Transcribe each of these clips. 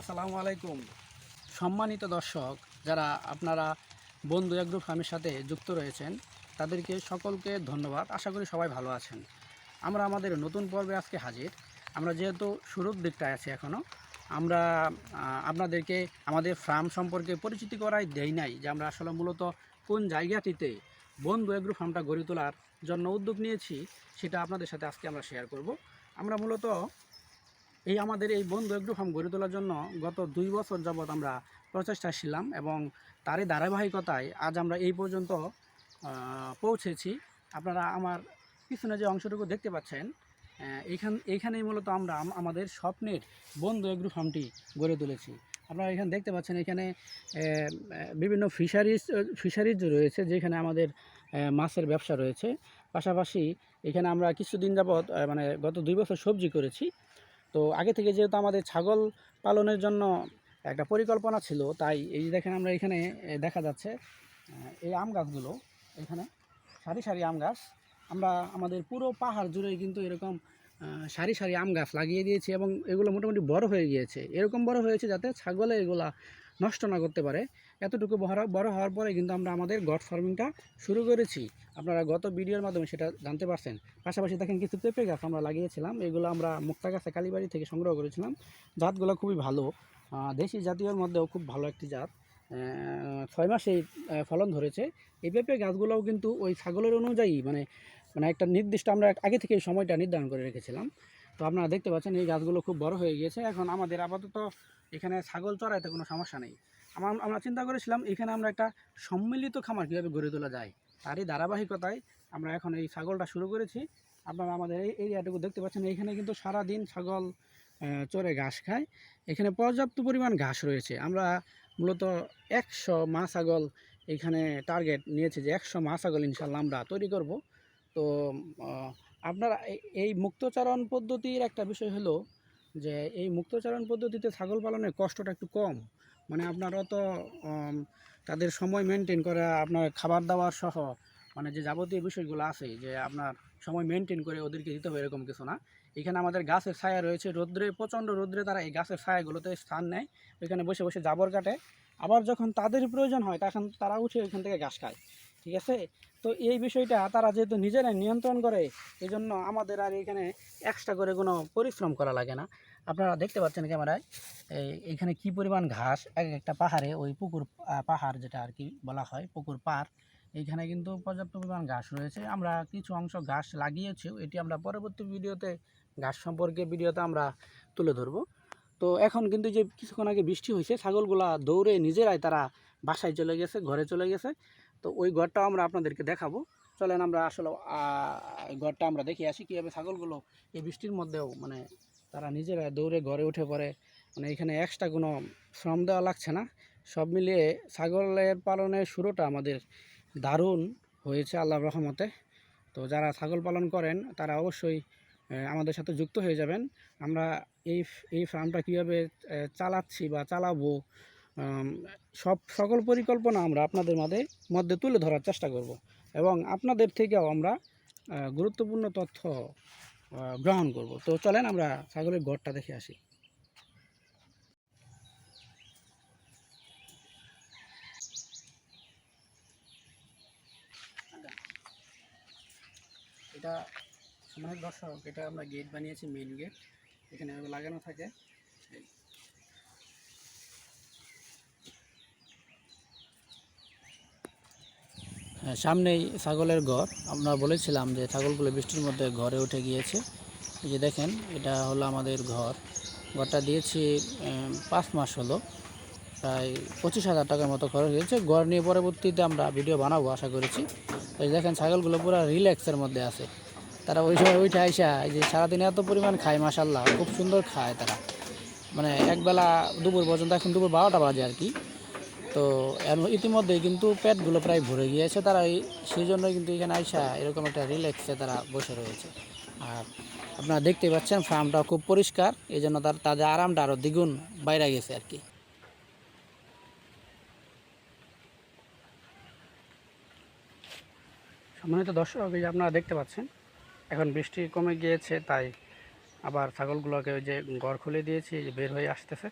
আসসালামু আলাইকুম। সম্মানিত দর্শক, যারা আপনারা বন্ধু এগ্রো ফার্মের সাথে যুক্ত রয়েছেন, তাদেরকে সকলকে ধন্যবাদ। আশা করি সবাই ভালো আছেন। আমরা আমাদের নতুন পর্বে আজকে হাজির। আমরা যেহেতু শুরুর দিকটায় আছি এখনও আমরা আপনাদেরকে আমাদের ফার্ম সম্পর্কে পরিচিতি করাই দেই নাই যে আমরা আসলে মূলত কোন জায়গাটিতে বন্ধু এগ্রো ফার্মটা গড়ে তোলার জন্য উদ্যোগ নিয়েছি, সেটা আপনাদের সাথে আজকে আমরা শেয়ার করব। আমরা মূলত এই আমাদের এই বন্ধু এগ্রো ফার্ম গড়ে তোলার জন্য গত দুই বছর যাবৎ আমরা প্রচেষ্টা ছিলাম এবং তারই ধারাবাহিকতায় আজ আমরা এই পর্যন্ত পৌঁছেছি। আপনারা আমার পিছনে যে অংশটুকু দেখতে পাচ্ছেন এইখান এইখানেই মূলত আমরা আমাদের স্বপ্নের বন্ধু এগ্রো ফার্মটি গড়ে তুলেছি। আপনারা এখানে দেখতে পাচ্ছেন এখানে বিভিন্ন ফিশারিজ ফিশারিজ রয়েছে যেখানে আমাদের মাছের ব্যবসা রয়েছে। পাশাপাশি এখানে আমরা কিছুদিন যাবৎ মানে গত দুই বছর সবজি করেছি। তো আগে থেকে যেহেতু আমাদের ছাগল পালনের জন্য একটা পরিকল্পনা ছিল, তাই এই যে দেখেন আমরা এখানে দেখা যাচ্ছে এই আম গাছগুলো এখানে, সারি সারি আম গাছ। আমরা আমাদের পুরো পাহাড় জুড়ে কিন্তু এরকম সারি সারি আম গাছ লাগিয়ে দিয়েছি এবং এগুলো মোটামুটি বড় হয়ে গিয়েছে। এরকম বড় হয়েছে যাতে ছাগলে এগুলা নষ্ট না করতে পারে। এতটুকু বড় হওয়ার পরে কিন্তু আমরা আমাদের গড ফার্মিংটা শুরু করেছি। আপনারা গত ভিডিওর মাধ্যমে সেটা জানতে পারছেন। পাশাপাশি দেখেন কিছু পেঁপে গাছ আমরা লাগিয়েছিলাম। এগুলো আমরা মুক্তা গাছে কালীবাড়ি থেকে সংগ্রহ করেছিলাম। জাতগুলো খুবই ভালো। দেশি জাতীয়র মধ্যেও খুব ভালো একটি জাত। ছয় মাসেই ফলন ধরেছে। এই পেঁপে গাছগুলোও কিন্তু ওই ছাগলের অনুযায়ী মানে মানে একটা নির্দিষ্ট আমরা আগে থেকে সময়টা নির্ধারণ করে রেখেছিলাম। তো আপনারা দেখতে পাচ্ছেন, এই গাছগুলো খুব বড় হয়ে গিয়েছে। এখন আমাদের আপাতত এখানে ছাগল চড়াইতে কোনো সমস্যা নেই। আমার আমরা চিন্তা করেছিলাম, এখানে আমরা একটা সম্মিলিত খামার কীভাবে গড়ে তোলা যায়? তারই ধারাবাহিকতায় আমরা এখন এই ছাগলটা শুরু করেছি। আপনারা আমাদের এই এরিয়াটুকু দেখতে পাচ্ছেন, এখানে কিন্তু সারা দিন ছাগল চড়ে ঘাস খায়। এখানে পর্যাপ্ত পরিমাণ ঘাস রয়েছে। আমরা মূলত একশো মা ছাগল এখানে টার্গেট নিয়েছে যে একশো মা ছাগল ইনশাল্লাহ আমরা তৈরি করব। তো আপনারা এই- মুক্তচারণ পদ্ধতির একটা বিষয় হলো যে এই মুক্তচারণ পদ্ধতিতে ছাগল পালনের কষ্টটা একটু কম। মানে আপনার অত তাদের সময় মেনটেন করা আপনার খাবার দাবার সহ মানে যে যাবতীয় বিষয়গুলো আছে যে আপনার সময় মেনটেন করে ওদেরকে দিতে হবে এরকম কিছু না। এখানে আমাদের গাছের ছায়া রয়েছে, রোদ্রে, প্রচণ্ড রোদ্রে তারা এই গাছের ছায়াগুলোতে স্থান নেয়, ওইখানে বসে বসে জাবর কাটে। আবার যখন তাদের প্রয়োজন হয়, তখন তারা উঠে ওইখান থেকে ঘাস খায়। ঠিক আছে? তো এই বিষয়টা তারা যেহেতু নিজেরাই নিয়ন্ত্রণ করে এই জন্য আমাদের আর এখানে এক্সট্রা করে কোনো পরিশ্রম করা লাগে না। আপনারা দেখতে পাচ্ছেন ক্যামেরায়, এই এখানে কি পরিমাণ ঘাস, এক একটা পাহাড়ে, ওই পুকুর পাহাড় যেটা আর কি বলা হয়, পুকুর পার এইখানে কিন্তু পর্যাপ্ত পরিমাণ ঘাস রয়েছে। আমরা কিছু অংশ ঘাস লাগিয়েছি এটি আমরা পরবর্তী ভিডিওতে, ঘাস সম্পর্কে ভিডিওতে আমরা তুলে ধরবো। তো এখন কিন্তু যে কিছুক্ষণ আগে বৃষ্টি হয়েছে, ছাগলগুলা দৌড়ে নিজেরাই তারা বাসায় চলে গেছে, ঘরে চলে গেছে। তো ওই ঘরটাও আমরা আপনাদেরকে দেখাবো। চলেন আমরা আসলে ঘরটা আমরা দেখে আসি কীভাবে ছাগলগুলো এই বৃষ্টির মধ্যেও মানে তারা নিজেরা দৌড়ে ঘরে উঠে পড়ে। মানে এখানে এক্সট্রা কোনো শ্রম দেওয়া লাগছে না। সব মিলিয়ে ছাগলের পালনের শুরুটা আমাদের দারুণ হয়েছে আল্লাহ রহমতে। তো যারা ছাগল পালন করেন, তারা অবশ্যই আমাদের সাথে যুক্ত হয়ে যাবেন। আমরা এই এই ফার্মটা কীভাবে চালাচ্ছি বা চালাবো সব সকল পরিকল্পনা আমরা আপনাদের মধ্যে মধ্যে তুলে ধরার চেষ্টা করব। এবং আপনাদের থেকেও আমরা গুরুত্বপূর্ণ তথ্য গ্রহণ করব। তো চলেন আমরা ছাগলের ঘরটা দেখে আসি। এটা সময় দর্শক, এটা আমরা গেট বানিয়েছি মেইন গেট এখানে লাগানো থাকে এই। হ্যাঁ, সামনেই ছাগলের ঘর। আমরা বলেছিলাম যে ছাগলগুলো বৃষ্টির মধ্যে ঘরে উঠে গিয়েছে। এই যে দেখেন, এটা হলো আমাদের ঘর। ঘরটা দিয়েছি পাঁচ মাস হলো। প্রায় পঁচিশ হাজার টাকার মতো খরচ হয়েছে। ঘর নিয়ে পরবর্তীতে আমরা ভিডিও বানাবো, আশা করেছি। এই দেখেন, ছাগলগুলো পুরো রিল্যাক্সের মধ্যে আছে। তারা ওই সময় উঠে আইসা, এই যে সারাদিন এত পরিমাণ খায় মাসাল্লাহ খুব সুন্দর খায় তারা। মানে একবেলা দুপুর পর্যন্ত, এখন দুপুর বারোটা বাজে আর কি। তো এর ইতিমধ্যে কিন্তু পেটগুলো প্রায় ভরে গিয়েছে তারা এই সেই জন্য কিন্তু এখানে আইসা এরকম একটা রিল্যাক্সে তারা বসে রয়েছে। আর আপনারা দেখতে পাচ্ছেন ফার্মটা খুব পরিষ্কার এই জন্য তার তাদের আরামটা আরও দ্বিগুণ বাইরে গেছে আর কি। সম্মানিত দর্শক, এই যে আপনারা দেখতে পাচ্ছেন, এখন বৃষ্টি কমে গিয়েছে, তাই আবার ছাগলগুলোকে ওই যে ঘর খুলে দিয়েছি বের হয়ে আসতেছে।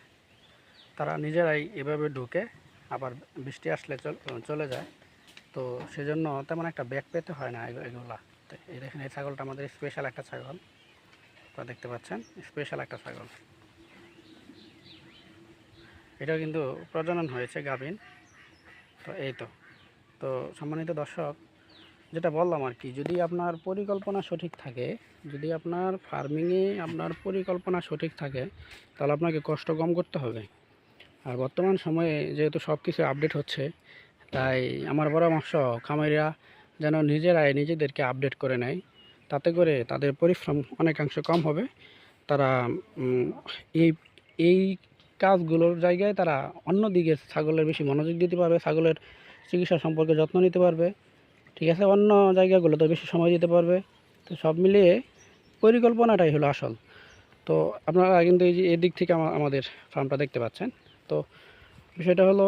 তারা নিজেরাই এভাবে ঢুকে আবার বৃষ্টি আসলে চল- যায়। তো সেজন্য তেমন একটা ব্যাগ পেতে হয় না এগু- এগুলা। এই দেখেন, এই ছাগলটা আমাদের স্পেশাল একটা ছাগল। আপনারা দেখতে পাচ্ছেন স্পেশাল একটা ছাগল। এটা কিন্তু প্রজনন হয়েছে গাভিন। তো এই তো। তো সম্মানিত দর্শক, যেটা বললাম আর কি, যদি আপনার পরিকল্পনা সঠিক থাকে, যদি আপনার ফার্মিংয়ে আপনার পরিকল্পনা সঠিক থাকে, তাহলে আপনাকে কষ্ট কম করতে হবে। আর বর্তমান সময়ে যেহেতু সব কিছু আপডেট হচ্ছে, তাই আমার পরামর্শ খামারিরা যেন নিজেরাই নিজেদেরকে আপডেট করে নেয়। তাতে করে তাদের পরিশ্রম অনেকাংশ কম হবে। তারা এই এই কাজগুলোর জায়গায় তারা অন্য দিকে ছাগলের বেশি মনোযোগ দিতে পারবে, ছাগলের চিকিৎসা সম্পর্কে যত্ন নিতে পারবে। ঠিক আছে, অন্য জায়গাগুলোতে বেশি সময় দিতে পারবে। তো সব মিলিয়ে পরিকল্পনাটাই হলো আসল। তো আপনারা কিন্তু এই যে এদিক থেকে আমাদের ফার্মটা দেখতে পাচ্ছেন। তো বিষয়টা হলো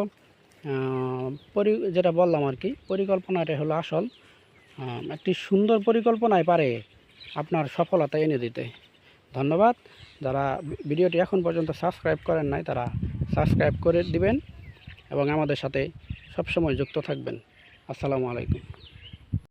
পরি, যেটা বললাম আর কি, পরিকল্পনাটা হলো আসল একটি সুন্দর পরিকল্পনায় পারে আপনার সফলতা এনে দিতে। ধন্যবাদ। যারা ভিডিওটি এখন পর্যন্ত সাবস্ক্রাইব করেন নাই, তারা সাবস্ক্রাইব করে দিবেন এবং আমাদের সাথে সবসময় যুক্ত থাকবেন। আসসালামু আলাইকুম।